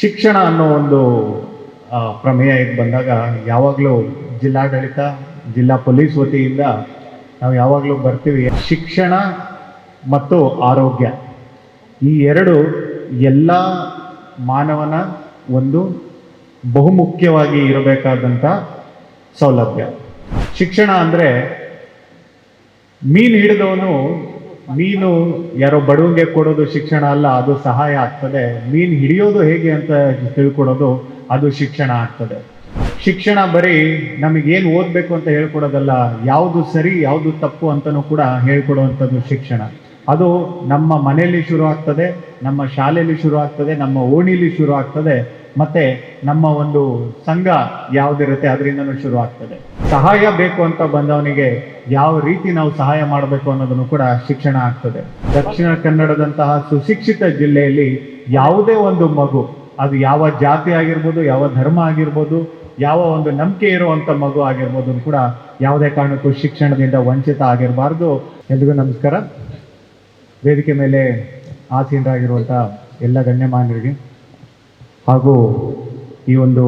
ಶಿಕ್ಷಣ ಅನ್ನೋ ಒಂದು ಪ್ರಮೇಯ ಇದು ಬಂದಾಗ ಯಾವಾಗಲೂ ಜಿಲ್ಲಾಡಳಿತ, ಜಿಲ್ಲಾ ಪೊಲೀಸ್ ವತಿಯಿಂದ ನಾವು ಯಾವಾಗಲೂ ಬರ್ತೀವಿ. ಶಿಕ್ಷಣ ಮತ್ತು ಆರೋಗ್ಯ ಈ ಎರಡು ಎಲ್ಲ ಮಾನವನ ಒಂದು ಬಹುಮುಖ್ಯವಾಗಿ ಇರಬೇಕಾದಂಥ ಸೌಲಭ್ಯ. ಶಿಕ್ಷಣ ಅಂದರೆ ಮೀನು ಹಿಡಿದವನು ಮೀನು ಯಾರೋ ಬಡವನಿಗೆ ಕೊಡೋದು ಶಿಕ್ಷಣ ಅಲ್ಲ, ಅದು ಸಹಾಯ ಆಗ್ತದೆ. ಮೀನು ಹಿಡಿಯೋದು ಹೇಗೆ ಅಂತ ತಿಳ್ಕೊಡೋದು, ಅದು ಶಿಕ್ಷಣ ಆಗ್ತದೆ. ಶಿಕ್ಷಣ ಬರೀ ನಮಗೇನು ಓದಬೇಕು ಅಂತ ಹೇಳ್ಕೊಡೋದಲ್ಲ, ಯಾವುದು ಸರಿ, ಯಾವುದು ತಪ್ಪು ಅಂತಲೂ ಕೂಡ ಹೇಳ್ಕೊಡುವಂಥದ್ದು ಶಿಕ್ಷಣ. ಅದು ನಮ್ಮ ಮನೆಯಲ್ಲಿ ಶುರು ಆಗ್ತದೆ, ನಮ್ಮ ಶಾಲೆಯಲ್ಲಿ ಶುರು ಆಗ್ತದೆ, ನಮ್ಮ ಓಣಿಲಿ ಶುರು ಆಗ್ತದೆ. ಮತ್ತೆ ನಮ್ಮ ಒಂದು ಸಂಘ ಯಾವ್ದಿರುತ್ತೆ ಅದರಿಂದನೂ ಶುರು ಆಗ್ತದೆ. ಸಹಾಯ ಬೇಕು ಅಂತ ಬಂದವನಿಗೆ ಯಾವ ರೀತಿ ನಾವು ಸಹಾಯ ಮಾಡಬೇಕು ಅನ್ನೋದನ್ನು ಕೂಡ ಶಿಕ್ಷಣ ಆಗ್ತದೆ. ದಕ್ಷಿಣ ಕನ್ನಡದಂತಹ ಸುಶಿಕ್ಷಿತ ಜಿಲ್ಲೆಯಲ್ಲಿ ಯಾವುದೇ ಒಂದು ಮಗು, ಅದು ಯಾವ ಜಾತಿ ಆಗಿರ್ಬೋದು, ಯಾವ ಧರ್ಮ ಆಗಿರ್ಬೋದು, ಯಾವ ಒಂದು ನಂಬಿಕೆ ಇರುವಂತ ಮಗು ಆಗಿರ್ಬೋದು ಕೂಡ ಯಾವುದೇ ಕಾರಣಕ್ಕೂ ಶಿಕ್ಷಣದಿಂದ ವಂಚಿತ ಆಗಿರಬಾರ್ದು. ಎಲ್ರಿಗೂ ನಮಸ್ಕಾರ. ವೇದಿಕೆ ಮೇಲೆ ಆಸೀನರಾಗಿರುವಂಥ ಎಲ್ಲ ಗಣ್ಯಮಾನ್ಯರಿಗೆ ಹಾಗೂ ಈ ಒಂದು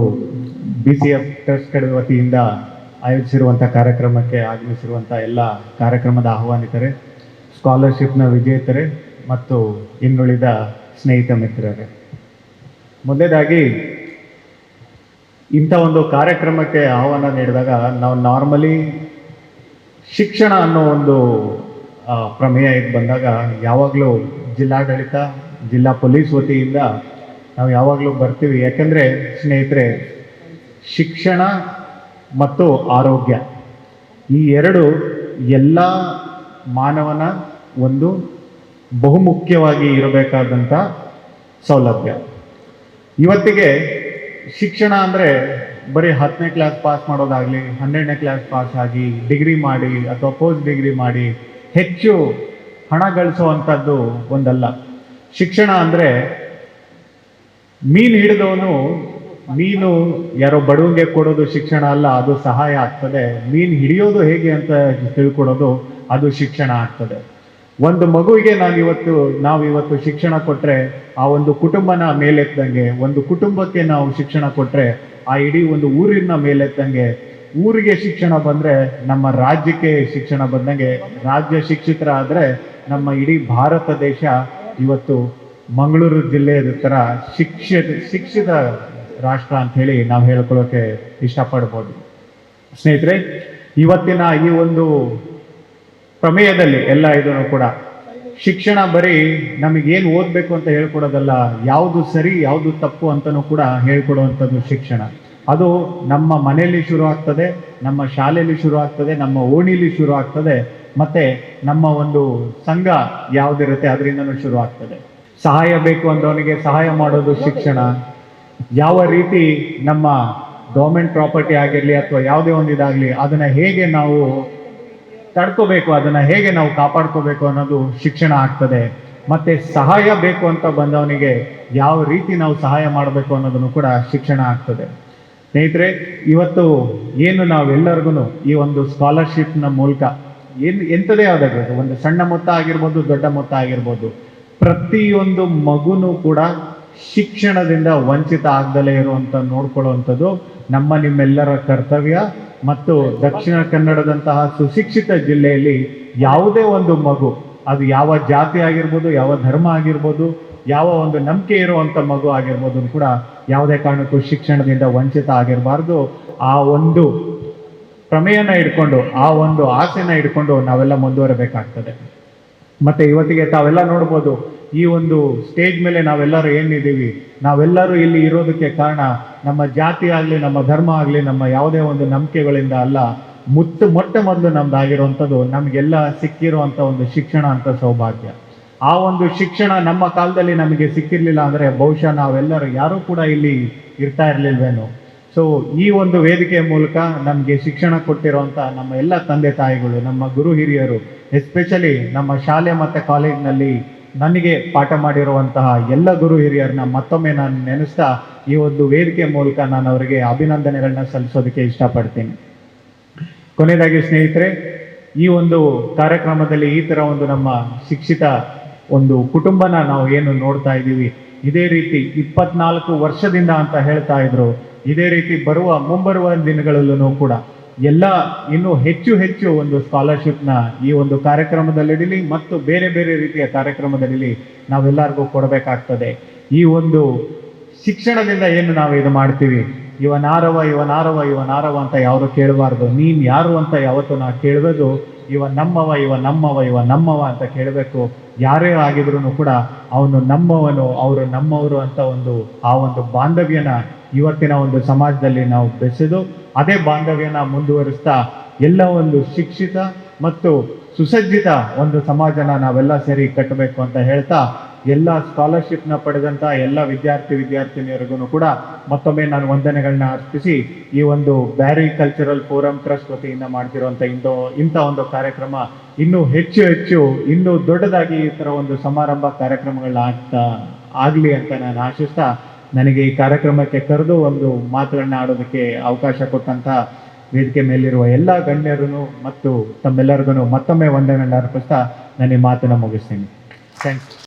ಬಿ ಸಿ ಎಫ್ ಟ್ರಸ್ಟ್ ಕಡೆ ವತಿಯಿಂದ ಆಯೋಜಿಸಿರುವಂಥ ಕಾರ್ಯಕ್ರಮಕ್ಕೆ ಆಗಮಿಸಿರುವಂಥ ಎಲ್ಲ ಕಾರ್ಯಕ್ರಮದ ಆಹ್ವಾನಿತರೆ, ಸ್ಕಾಲರ್ಶಿಪ್ನ ವಿಜೇತರೆ ಮತ್ತು ಇನ್ನುಳಿದ ಸ್ನೇಹಿತ ಮಿತ್ರರೇ. ಮೊದಲೇದಾಗಿ, ಇಂಥ ಒಂದು ಕಾರ್ಯಕ್ರಮಕ್ಕೆ ಆಹ್ವಾನ ನೀಡಿದಾಗ ನಾವು ನಾರ್ಮಲಿ ಶಿಕ್ಷಣ ಅನ್ನೋ ಒಂದು ಪ್ರಮೇಯ ಇದು ಬಂದಾಗ ಯಾವಾಗಲೂ ಜಿಲ್ಲಾಡಳಿತ, ಜಿಲ್ಲಾ ಪೊಲೀಸ್ ವತಿಯಿಂದ ನಾವು ಯಾವಾಗಲೂ ಬರ್ತೀವಿ. ಯಾಕೆಂದರೆ ಸ್ನೇಹಿತರೆ, ಶಿಕ್ಷಣ ಮತ್ತು ಆರೋಗ್ಯ ಈ ಎರಡು ಎಲ್ಲ ಮಾನವನ ಒಂದು ಬಹುಮುಖ್ಯವಾಗಿ ಇರಬೇಕಾದಂಥ ಸೌಲಭ್ಯ. ಇವತ್ತಿಗೆ ಶಿಕ್ಷಣ ಅಂದರೆ ಬರೀ ಹತ್ತನೇ ಕ್ಲಾಸ್ ಪಾಸ್ ಮಾಡೋದಾಗಲಿ, ಹನ್ನೆರಡನೇ ಕ್ಲಾಸ್ ಪಾಸ್ ಆಗಿ ಡಿಗ್ರಿ ಮಾಡಿ ಅಥವಾ ಪೋಸ್ಟ್ ಡಿಗ್ರಿ ಮಾಡಿ ಹೆಚ್ಚು ಹಣ ಗಳಿಸುವಂಥದ್ದು ಒಂದಲ್ಲ. ಶಿಕ್ಷಣ ಅಂದರೆ ಮೀನು ಹಿಡಿದವನು, ಮೀನು ಯಾರೋ ಬಡವನಿಗೆ ಕೊಡೋದು ಶಿಕ್ಷಣ ಅಲ್ಲ, ಅದು ಸಹಾಯ ಆಗ್ತದೆ. ಮೀನು ಹಿಡಿಯೋದು ಹೇಗೆ ಅಂತ ತಿಳ್ಕೊಡೋದು, ಅದು ಶಿಕ್ಷಣ ಆಗ್ತದೆ. ಒಂದು ಮಗುವಿಗೆ ನಾನು ಇವತ್ತು ನಾವು ಇವತ್ತು ಶಿಕ್ಷಣ ಕೊಟ್ಟರೆ ಆ ಒಂದು ಕುಟುಂಬನ ಮೇಲೆತ್ತಂಗೆ, ಒಂದು ಕುಟುಂಬಕ್ಕೆ ನಾವು ಶಿಕ್ಷಣ ಕೊಟ್ಟರೆ ಆ ಇಡೀ ಒಂದು ಊರಿನ ಮೇಲೆತ್ತಂಗೆ, ಊರಿಗೆ ಶಿಕ್ಷಣ ಬಂದ್ರೆ, ನಮ್ಮ ರಾಜ್ಯಕ್ಕೆ ಶಿಕ್ಷಣ ಬಂದಂಗೆ, ರಾಜ್ಯ ಶಿಕ್ಷಿತರಾದ್ರೆ, ನಮ್ಮ ಇಡೀ ಭಾರತ ದೇಶ ಇವತ್ತು ಮಂಗಳೂರು ಜಿಲ್ಲೆಯ ಥರ ಶಿಕ್ಷಿತ ಶಿಕ್ಷಿತ ರಾಷ್ಟ್ರ ಅಂತ ಹೇಳಿ ನಾವು ಹೇಳ್ಕೊಳ್ಳೋಕೆ ಇಷ್ಟಪಡ್ಬೋದು. ಸ್ನೇಹಿತರೆ, ಇವತ್ತಿನ ಈ ಒಂದು ಪ್ರಮೇಯದಲ್ಲಿ ಎಲ್ಲ ಇದನ್ನು ಕೂಡ, ಶಿಕ್ಷಣ ಬರೀ ನಮಗೇನು ಓದಬೇಕು ಅಂತ ಹೇಳ್ಕೊಡೋದಲ್ಲ, ಯಾವುದು ಸರಿ, ಯಾವುದು ತಪ್ಪು ಅಂತಲೂ ಕೂಡ ಹೇಳ್ಕೊಡುವಂಥದ್ದು ಶಿಕ್ಷಣ. ಅದು ನಮ್ಮ ಮನೆಯಲ್ಲಿ ಶುರು ಆಗ್ತದೆ, ನಮ್ಮ ಶಾಲೆಯಲ್ಲಿ ಶುರು ಆಗ್ತದೆ, ನಮ್ಮ ಓಣಿಲಿ ಶುರು ಆಗ್ತದೆ, ಮತ್ತೆ ನಮ್ಮ ಒಂದು ಸಂಘ ಯಾವ್ದಿರುತ್ತೆ ಅದರಿಂದನೂ ಶುರು ಆಗ್ತದೆ. ಸಹಾಯ ಬೇಕು ಅಂದವನಿಗೆ ಸಹಾಯ ಮಾಡೋದು ಶಿಕ್ಷಣ. ಯಾವ ರೀತಿ ನಮ್ಮ ಗೌರ್ಮೆಂಟ್ ಪ್ರಾಪರ್ಟಿ ಆಗಿರಲಿ ಅಥವಾ ಯಾವುದೇ ಒಂದು ಇದಾಗಲಿ ಅದನ್ನ ಹೇಗೆ ನಾವು ತಡ್ಕೋಬೇಕು, ಅದನ್ನ ಹೇಗೆ ನಾವು ಕಾಪಾಡ್ಕೋಬೇಕು ಅನ್ನೋದು ಶಿಕ್ಷಣ ಆಗ್ತದೆ. ಮತ್ತೆ ಸಹಾಯ ಬೇಕು ಅಂತ ಬಂದವನಿಗೆ ಯಾವ ರೀತಿ ನಾವು ಸಹಾಯ ಮಾಡಬೇಕು ಅನ್ನೋದನ್ನು ಕೂಡ ಶಿಕ್ಷಣ ಆಗ್ತದೆ. ಸ್ನೇಹಿತರೆ, ಇವತ್ತು ಏನು ನಾವೆಲ್ಲರಿಗೂ ಈ ಒಂದು ಸ್ಕಾಲರ್ಶಿಪ್ನ ಮೂಲಕ ಏನು ಎಂಥದೇ ಆದಾಗ ಒಂದು ಸಣ್ಣ ಮೊತ್ತ ಆಗಿರ್ಬೋದು, ದೊಡ್ಡ ಮೊತ್ತ ಆಗಿರ್ಬೋದು ಪ್ರತಿಯೊಂದು ಮಗುನೂ ಕೂಡ ಶಿಕ್ಷಣದಿಂದ ವಂಚಿತ ಆಗದಲೇ ಇರುವಂತ ನೋಡ್ಕೊಳ್ಳುವಂಥದ್ದು ನಮ್ಮ ನಿಮ್ಮೆಲ್ಲರ ಕರ್ತವ್ಯ. ಮತ್ತು ದಕ್ಷಿಣ ಕನ್ನಡದಂತಹ ಸುಶಿಕ್ಷಿತ ಜಿಲ್ಲೆಯಲ್ಲಿ ಯಾವುದೇ ಒಂದು ಮಗು, ಅದು ಯಾವ ಜಾತಿ ಆಗಿರ್ಬೋದು, ಯಾವ ಧರ್ಮ ಆಗಿರ್ಬೋದು, ಯಾವ ಒಂದು ನಂಬಿಕೆ ಇರುವಂತ ಮಗು ಆಗಿರ್ಬೋದು ಕೂಡ ಯಾವುದೇ ಕಾರಣಕ್ಕೂ ಶಿಕ್ಷಣದಿಂದ ವಂಚಿತ ಆಗಿರಬಾರ್ದು. ಆ ಒಂದು ಪ್ರಮೇಯನ ಇಟ್ಕೊಂಡು ಆ ಒಂದು ಆಸೆನ ಇಟ್ಕೊಂಡು ನಾವೆಲ್ಲ ಮುಂದುವರಬೇಕಾಗ್ತದೆ. ಮತ್ತೆ ಇವತ್ತಿಗೆ ತಾವೆಲ್ಲ ನೋಡ್ಬೋದು, ಈ ಒಂದು ಸ್ಟೇಜ್ ಮೇಲೆ ನಾವೆಲ್ಲರೂ ಏನಿದ್ದೀವಿ, ನಾವೆಲ್ಲರೂ ಇಲ್ಲಿ ಇರೋದಕ್ಕೆ ಕಾರಣ ನಮ್ಮ ಜಾತಿ ಆಗಲಿ, ನಮ್ಮ ಧರ್ಮ ಆಗಲಿ, ನಮ್ಮ ಯಾವುದೇ ಒಂದು ನಂಬಿಕೆಗಳಿಂದ ಅಲ್ಲ, ಮುತ್ತು ಮೊಟ್ಟ ಮೊದಲು ನಮ್ದಾಗಿರುವಂಥದ್ದು, ನಮಗೆಲ್ಲ ಸಿಕ್ಕಿರುವಂಥ ಒಂದು ಶಿಕ್ಷಣ ಅಂತ ಸೌಭಾಗ್ಯ. ಆ ಒಂದು ಶಿಕ್ಷಣ ನಮ್ಮ ಕಾಲದಲ್ಲಿ ನಮಗೆ ಸಿಕ್ಕಿರಲಿಲ್ಲ ಅಂದರೆ ಬಹುಶಃ ನಾವೆಲ್ಲರೂ ಯಾರೂ ಕೂಡ ಇಲ್ಲಿ ಇರ್ತಾ ಇರ್ಲಿಲ್ವೇನೋ. ಸೊ ಈ ಒಂದು ವೇದಿಕೆಯ ಮೂಲಕ ನಮಗೆ ಶಿಕ್ಷಣ ಕೊಟ್ಟಿರುವಂತ ನಮ್ಮ ಎಲ್ಲ ತಂದೆ ತಾಯಿಗಳು, ನಮ್ಮ ಗುರು ಹಿರಿಯರು ಎಸ್ಪೆಷಲಿ ನಮ್ಮ ಶಾಲೆ ಮತ್ತೆ ಕಾಲೇಜಿನಲ್ಲಿ ನನಗೆ ಪಾಠ ಮಾಡಿರುವಂತಹ ಎಲ್ಲ ಗುರು ಹಿರಿಯರನ್ನ ಮತ್ತೊಮ್ಮೆ ನಾನು ನೆನೆಸ್ತಾ ಈ ಒಂದು ವೇದಿಕೆ ಮೂಲಕ ನಾನು ಅವರಿಗೆ ಅಭಿನಂದನೆಗಳನ್ನ ಸಲ್ಲಿಸೋದಕ್ಕೆ ಇಷ್ಟಪಡ್ತೀನಿ. ಕೊನೆಯದಾಗಿ ಸ್ನೇಹಿತರೆ, ಈ ಒಂದು ಕಾರ್ಯಕ್ರಮದಲ್ಲಿ ಈ ತರ ಒಂದು ನಮ್ಮ ಶಿಕ್ಷಿತ ಒಂದು ಕುಟುಂಬನ ನಾವು ಏನು ನೋಡ್ತಾ ಇದ್ದೀವಿ. ಇದೇ ರೀತಿ ಇಪ್ಪತ್ನಾಲ್ಕು ವರ್ಷದಿಂದ ಅಂತ ಹೇಳ್ತಾ ಇದ್ರು. ಇದೇ ರೀತಿ ಬರುವ ಮುಂಬರುವ ದಿನಗಳಲ್ಲೂ ಕೂಡ ಎಲ್ಲ ಇನ್ನೂ ಹೆಚ್ಚು ಹೆಚ್ಚು ಒಂದು ಸ್ಕಾಲರ್ಶಿಪ್ನ ಈ ಒಂದು ಕಾರ್ಯಕ್ರಮದಲ್ಲಿಡಲಿ ಮತ್ತು ಬೇರೆ ಬೇರೆ ರೀತಿಯ ಕಾರ್ಯಕ್ರಮದಲ್ಲಿ ನಾವೆಲ್ಲರಿಗೂ ಕೊಡಬೇಕಾಗ್ತದೆ. ಈ ಒಂದು ಶಿಕ್ಷಣದಿಂದ ಏನು ನಾವು ಇದು ಮಾಡ್ತೀವಿ? ಇವನಾರವ ಇವನಾರವ ಇವನಾರವ ಅಂತ ಯಾರು ಕೇಳಬಾರ್ದು. ನೀನು ಯಾರು ಅಂತ ಯಾವತ್ತು ನಾ ಕೇಳಬೇಕು ಇವ ನಮ್ಮವ ಇವ ನಮ್ಮವ ಇವ ನಮ್ಮವ ಅಂತ ಕೇಳಬೇಕು. ಯಾರೇ ಆಗಿದ್ರು ಕೂಡ ಅವನು ನಮ್ಮವನು, ಅವರು ನಮ್ಮವರು ಅಂತ ಒಂದು, ಆ ಒಂದು ಬಾಂಧವ್ಯನ ಇವತ್ತಿನ ಒಂದು ಸಮಾಜದಲ್ಲಿ ನಾವು ಬೆಸೆದು, ಅದೇ ಬಾಂಧವ್ಯನ ಮುಂದುವರಿಸ್ತಾ, ಎಲ್ಲ ಒಂದು ಶಿಕ್ಷಿತ ಮತ್ತು ಸುಸಜ್ಜಿತ ಒಂದು ಸಮಾಜನ ನಾವೆಲ್ಲ ಸೇರಿ ಕಟ್ಟಬೇಕು ಅಂತ ಹೇಳ್ತಾ ಎಲ್ಲ ಸ್ಕಾಲರ್ಶಿಪ್ನ ಪಡೆದಂತ ಎಲ್ಲ ವಿದ್ಯಾರ್ಥಿ ವಿದ್ಯಾರ್ಥಿನಿಯರಿಗೂ ಕೂಡ ಮತ್ತೊಮ್ಮೆ ನಾನು ವಂದನೆಗಳನ್ನ ಅರ್ಪಿಸಿ ಈ ಒಂದು ಬ್ಯಾರಿ ಕಲ್ಚರಲ್ ಫೋರಂ ಟ್ರಸ್ಟ್ ವತಿಯಿಂದ ಮಾಡ್ತಿರುವಂತ ಇಂದು ಇಂಥ ಒಂದು ಕಾರ್ಯಕ್ರಮ ಇನ್ನೂ ಹೆಚ್ಚು ಹೆಚ್ಚು, ಇನ್ನೂ ದೊಡ್ಡದಾಗಿ ಈ ತರ ಒಂದು ಸಮಾರಂಭ ಕಾರ್ಯಕ್ರಮಗಳನ್ನ ಆಗ್ತಾ, ಆಗಲಿ ಅಂತ ನಾನು ಆಶಿಸ್ತಾ ನನಗೆ ಈ ಕಾರ್ಯಕ್ರಮಕ್ಕೆ ಕರೆದು ಒಂದು ಮಾತುಗಳನ್ನ ಆಡೋದಕ್ಕೆ ಅವಕಾಶ ಕೊಟ್ಟಂತ ವೇದಿಕೆ ಮೇಲಿರುವ ಎಲ್ಲ ಗಣ್ಯರು ಮತ್ತು ತಮ್ಮೆಲ್ಲರಿಗೂ ಮತ್ತೊಮ್ಮೆ ವಂದನೆಗಳನ್ನ ಅರ್ಪಿಸ್ತಾ ನನ್ನ ಈ ಮಾತನ್ನ ಮುಗಿಸ್ತೀನಿ. ಥ್ಯಾಂಕ್ಸ್